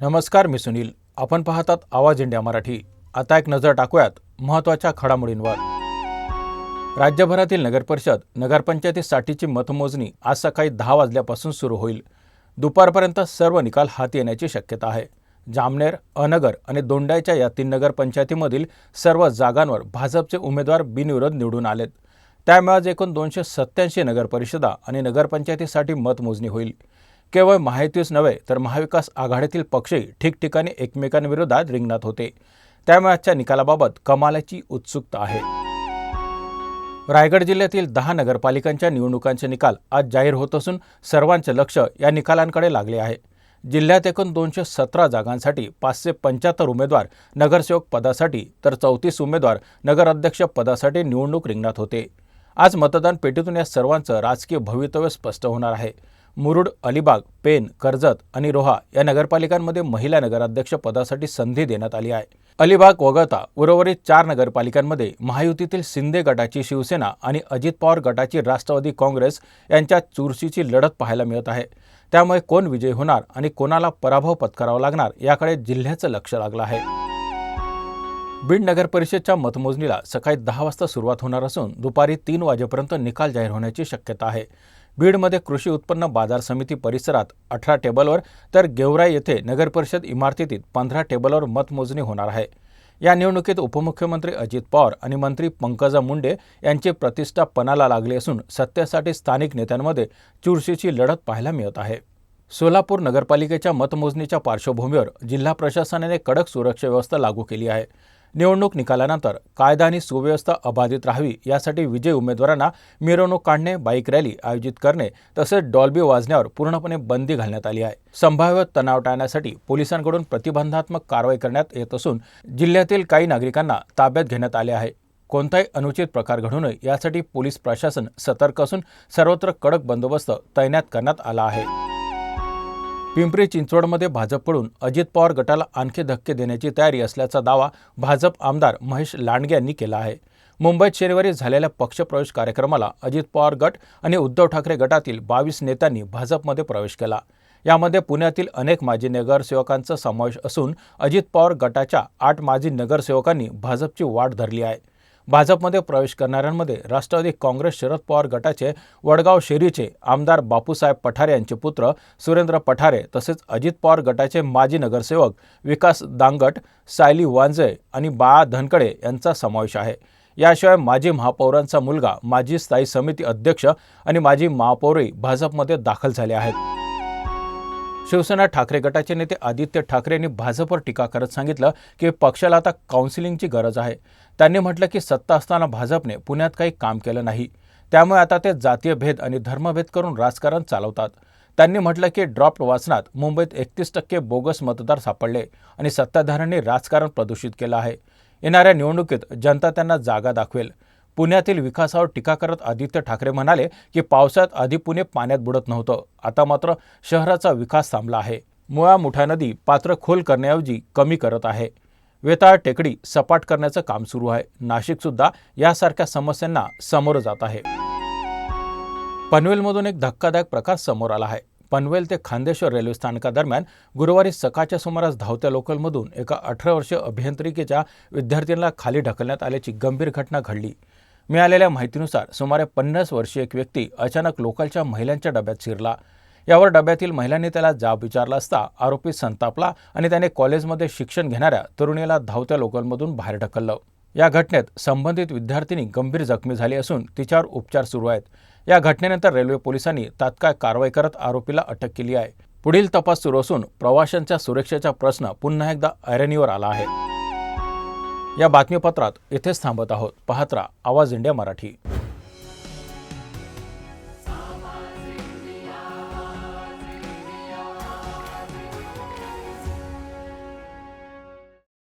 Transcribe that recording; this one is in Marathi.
नमस्कार मी सुनील. आपण पाहतात आवाज इंडिया मराठी. आता एक नजर टाकूयात महत्त्वाच्या घडामोडींवर. राज्यभरातील नगरपरिषद नगरपंचायतीसाठीची मतमोजणी आज सकाळी दहा वाजल्यापासून सुरू होईल. दुपारपर्यंत सर्व निकाल हाती येण्याची शक्यता आहे. जामनेर अनगर आणि दोंडायच्या या तीन नगरपंचायतीमधील सर्व जागांवर भाजपचे उमेदवार बिनविरोध निवडून आलेत. त्यामुळे आज एकूण दोनशे सत्याऐंशी नगरपरिषदा आणि नगरपंचायतीसाठी मतमोजणी होईल. केवळ महायुतीच नव्हे तर महाविकास आघाडीतील पक्षही ठिकठिकाणी एकमेकांविरोधात रिंगणात होते. त्यामुळे आजच्या निकालाबाबत कमालाची उत्सुकता आहे. रायगड जिल्ह्यातील दहा नगरपालिकांच्या निवडणुकांचे निकाल आज जाहीर होत असून सर्वांचे लक्ष या निकालांकडे लागले आहे. जिल्ह्यात एकूण दोनशे सतरा जागांसाठी पाचशे पंच्याहत्तर उमेदवार नगरसेवक पदासाठी तर चौतीस उमेदवार नगराध्यक्ष पदासाठी निवडणूक रिंगणात होते. आज मतदान पेटीतून या सर्वांचं राजकीय भवितव्य स्पष्ट होणार आहे. मुरुड अलिबाग पेन कर्जत आणि रोहा या नगरपालिकांमध्ये महिला नगराध्यक्ष पदासाठी संधी देण्यात आली आहे. अलिबाग वगळता उर्वरित चार नगरपालिकांमध्ये महायुतीतील शिंदे गटाची शिवसेना आणि अजित पवार गटाची राष्ट्रवादी काँग्रेस यांच्या चुरशीची लढत पाहायला मिळत आहे. त्यामुळे कोण विजयी होणार आणि कोणाला पराभव पत्करावा लागणार याकडे जिल्ह्याचं लक्ष लागलं आहे. बीड नगर परिषदच्या मतमोजणीला सकाळी दहा वाजता सुरुवात होणार असून दुपारी तीन वाजेपर्यंत निकाल जाहीर होण्याची शक्यता आहे. बीडमध्ये कृषी उत्पन्न बाजार समिती परिसरात अठरा टेबलवर तर गेवराई येथे नगर परिषद इमारतीत पंधरा टेबलवर मतमोजणी होणार आहे. या निवडणुकीत उपमुख्यमंत्री अजित पवार आणि मंत्री पंकजा मुंडे यांची प्रतिष्ठा पणाला लागली असून सत्तेसाठी स्थानिक नेत्यांमध्ये चुरशीची लढत पाहायला मिळत आहे. सोलापूर नगरपालिकेच्या मतमोजणीच्या पार्श्वभूमीवर जिल्हा प्रशासनाने कडक सुरक्षा व्यवस्था लागू केली आहे. निवडणूक निकालानंतर कायदा आणि सुव्यवस्था अबाधित राहावी यासाठी विजयी उमेदवारांना मिरवणूक काढणे बाईक रॅली आयोजित करणे तसेच डॉल्बी वाजण्यावर पूर्णपणे बंदी घालण्यात आली आहे. संभाव्य तणाव टाळण्यासाठी पोलिसांकडून प्रतिबंधात्मक कारवाई करण्यात येत असून जिल्ह्यातील काही नागरिकांना ताब्यात घेण्यात आले आहे. कोणताही अनुचित प्रकार घडू नये यासाठी पोलीस प्रशासन सतर्क असून सर्वत्र कडक बंदोबस्त तैनात करण्यात आला आहे. पिंपरी चिंचवडमध्ये भाजपकडून अजित पवार गटाला आणखी धक्के देण्याची तयारी असल्याचा दावा भाजप आमदार महेश लांडगे यांनी केला आहे. मुंबईत शनिवारी झालेल्या पक्षप्रवेश कार्यक्रमाला अजित पवार गट आणि उद्धव ठाकरे गटातील बावीस नेत्यांनी भाजपमध्ये प्रवेश केला. यामध्ये पुण्यातील अनेक माजी नगरसेवकांचा समावेश असून अजित पवार गटाच्या आठ माजी नगरसेवकांनी भाजपची वाट धरली आहे. भाजपमध्ये प्रवेश करणाऱ्यांमध्ये राष्ट्रवादी काँग्रेस शरद पवार गटाचे वडगाव शेरीचे आमदार बापूसाहेब पठारे यांचे पुत्र सुरेंद्र पठारे तसेच अजित पवार गटाचे माजी नगरसेवक विकास दांगट सायली वांजे आणि बाळा धनकडे यांचा समावेश आहे. याशिवाय माजी महापौरांचा मुलगा माजी स्थायी समिती अध्यक्ष आणि माजी महापौरही भाजपमध्ये दाखल झाले आहेत. शिवसेना ठाकरे गटाचे नेते आदित्य ठाकरे यांनी भाजपवर टीका करत सांगितलं की पक्षाला आता काउन्सिलिंगची गरज आहे. त्यांनी म्हटलं की सत्ता असताना भाजपने पुण्यात काही काम केलं नाही. त्यामुळे आता ते जातीय भेद आणि धर्मभेद करून राजकारण चालवतात. त्यांनी म्हटलं की ड्रॉप्ट वाचनात मुंबईत एकतीस टक्के बोगस मतदार सापडले आणि सत्ताधाऱ्यांनी राजकारण प्रदूषित केलं आहे. येणाऱ्या निवडणुकीत जनता त्यांना जागा दाखवेल. पुण्यातील विकासावर टीका करत आदित्य ठाकरे म्हणाले की पावसाळ्यात आधी पुणे पाण्यात बुडत नव्हतं. आता मात्र शहराचा विकास थांबला आहे. मुळा मुठा नदी पात्र खोल करण्याऐवजी कमी करत आहे. वेताळ टेकडी सपाट करण्याचं काम सुरू आहे. नाशिकसुद्धा यासारख्या समस्यांना सामोरं जात आहे. पनवेलमधून एक धक्कादायक प्रकार समोर आला आहे. पनवेल ते खांदेश्वर रेल्वे स्थानकादरम्यान गुरुवारी सकाळच्या सुमारास धावत्या लोकलमधून एका अठरा वर्षीय अभियांत्रिकीच्या विद्यार्थ्यांना खाली ढकलण्यात आल्याची गंभीर घटना घडली. मिळालेल्या माहितीनुसार सुमारे पन्नास वर्षीय एक व्यक्ती अचानक लोकलच्या महिलांच्या डब्यात शिरला. यावर डब्यातील महिलांनी त्याला जाब विचारला असता आरोपी संतापला आणि त्याने कॉलेजमध्ये शिक्षण घेणाऱ्या तरुणीला धावत्या लोकलमधून बाहेर ढकललं. या घटनेत संबंधित विद्यार्थिनी गंभीर जखमी झाली असून तिच्यावर उपचार सुरू आहेत. या घटनेनंतर रेल्वे पोलिसांनी तात्काळ कारवाई करत आरोपीला अटक केली आहे. पुढील तपास सुरू असून प्रवाशांच्या सुरक्षेचा प्रश्न पुन्हा एकदा ऐरणीवर आला आहे. या बातमीपत्रात इथेच थांबत आहोत. पाहत्रा आवाज इंडिया मराठी.